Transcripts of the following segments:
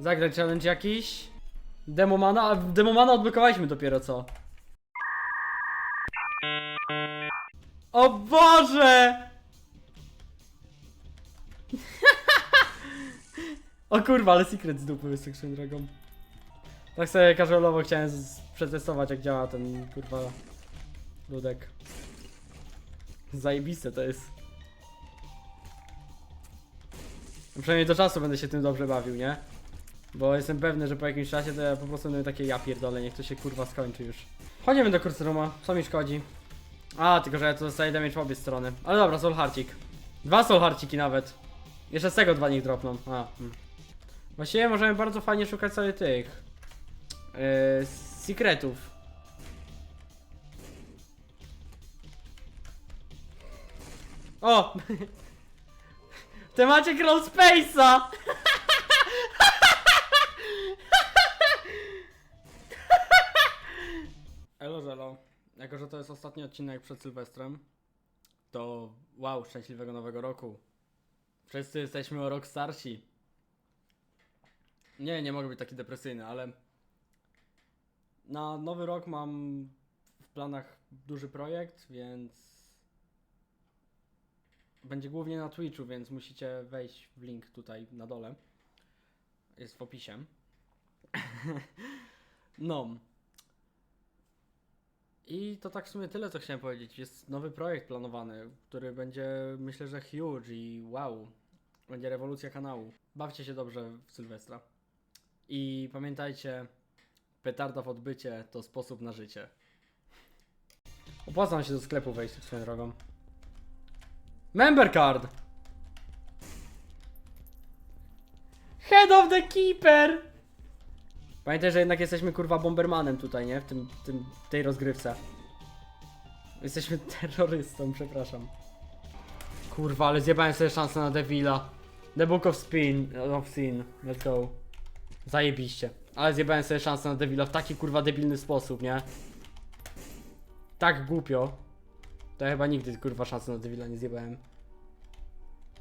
Zagrać challenge jakiś? Demomana? A Demomana odblokowaliśmy dopiero co? O Boże! o kurwa, ale secret z dupy swoją drogą. Tak sobie casualowo chciałem przetestować jak działa ten kurwa ludek. Zajebiste to jest. Przynajmniej do czasu będę się tym dobrze bawił, nie? Bo jestem pewny, że po jakimś czasie to ja po prostu będę takie ja pierdolę, niech to się kurwa skończy już. Chodzimy do kursruma, co mi szkodzi? A, tylko że ja tu dostaję damage w obie strony. Ale dobra, solharcik. Dwa solharciki nawet. Jeszcze z tego dwa niech dropną. A, hmm. Właściwie możemy bardzo fajnie szukać sobie tych... Yy, secretów. O! W temacie Crawl Space'a! Jako, że to jest ostatni odcinek przed Sylwestrem, to wow, szczęśliwego nowego roku. Wszyscy jesteśmy o rok starsi. Nie, nie mogę być taki depresyjny, ale na nowy rok mam w planach duży projekt, więc będzie głównie na Twitchu, więc musicie wejść w link tutaj na dole. Jest w opisie. no. I to tak w sumie tyle, co chciałem powiedzieć. Jest nowy projekt planowany, który będzie myślę, że huge i wow. Będzie rewolucja kanału. Bawcie się dobrze w Sylwestra. I pamiętajcie, petarda w odbycie to sposób na życie. Opłaca się do sklepu wejść swoją drogą. Member card! Head of the Keeper! Pamiętaj, że jednak jesteśmy kurwa bombermanem tutaj, nie? W tym, tym, tej rozgrywce. Jesteśmy terrorystą, przepraszam. Kurwa, ale zjebałem sobie szansę na Devila. The Book of Spin, of Sin, let's go. Zajebiście. Ale zjebałem sobie szansę na Devila w taki kurwa debilny sposób, nie? Tak głupio. To ja chyba nigdy kurwa szansy na Devila nie zjebałem.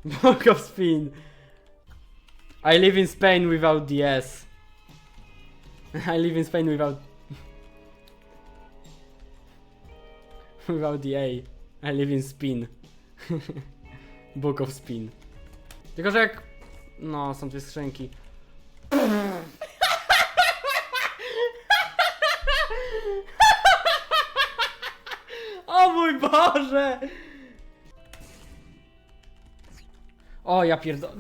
Book of Spin. I live in Spain without the S. I live in Spain without... without the A. I live in Spin. Book of Spin. Tylko, że jak... No, są dwie skrzynki. O mój Boże! O, ja pierdolę.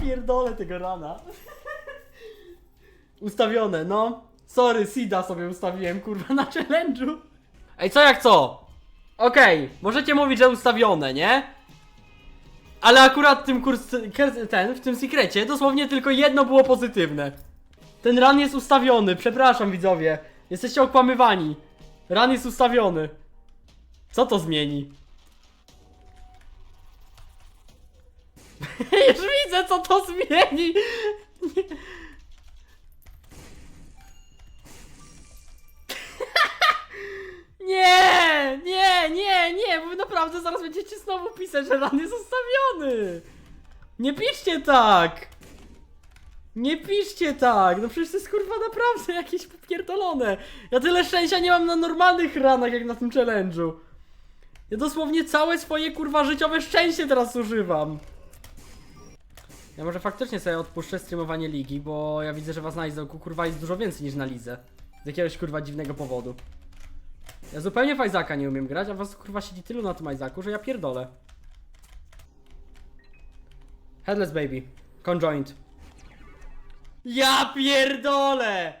Pierdolę tego rana. Ustawione, no. Sorry, Sida sobie ustawiłem, kurwa, na challenge'u. Ej, co jak co? Okej, możecie mówić, że ustawione, nie? Ale akurat tym kurs, ten, w tym sekrecie dosłownie tylko jedno było pozytywne. Ten ran jest ustawiony, przepraszam widzowie. Jesteście okłamywani. Ran jest ustawiony. Co to zmieni? Już widzę co to zmieni. Nie, nie, nie, nie, bo naprawdę zaraz będziecie znowu pisać, że ran jest ustawiony. Nie piszcie tak. Nie piszcie tak, no przecież to jest kurwa naprawdę jakieś popierdolone. Ja tyle szczęścia nie mam na normalnych ranach jak na tym challenge'u. Ja dosłownie całe swoje kurwa życiowe szczęście teraz używam. Ja może faktycznie sobie odpuszczę streamowanie ligi, bo ja widzę, że was na Izoku kurwa jest dużo więcej niż na lidze. Z jakiegoś kurwa dziwnego powodu. Ja zupełnie w Izaka nie umiem grać, a was kurwa siedzi tylu na tym Izaku, że ja pierdolę. Headless baby. Conjoined. Ja pierdolę!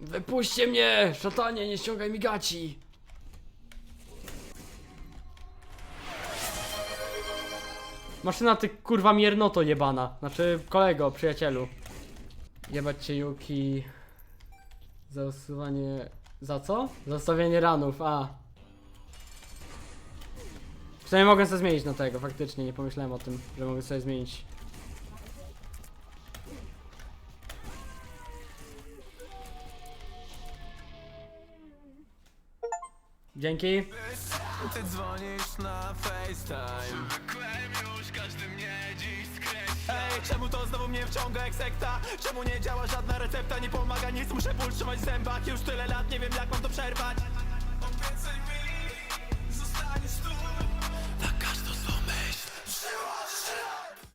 Wypuśćcie mnie! Szatanie, nie ściągaj mi gaci! Maszyna ty kurwa miernoto jebana. Znaczy kolego, przyjacielu. Jebać cię Yuki. Za usuwanie... Za co? Za ustawienie ranów, a. Przynajmniej mogę sobie zmienić na tego, faktycznie nie pomyślałem o tym, że mogę sobie zmienić. Dzięki. Ty dzwonisz na FaceTime. Zwykłem już, każdy mnie dziś skreśla. Ej, czemu to znowu mnie wciąga jak sekta? Czemu nie działa żadna recepta, nie pomaga nic Muszę ból trzymać w zębach, już tyle lat, nie wiem jak mam to przerwać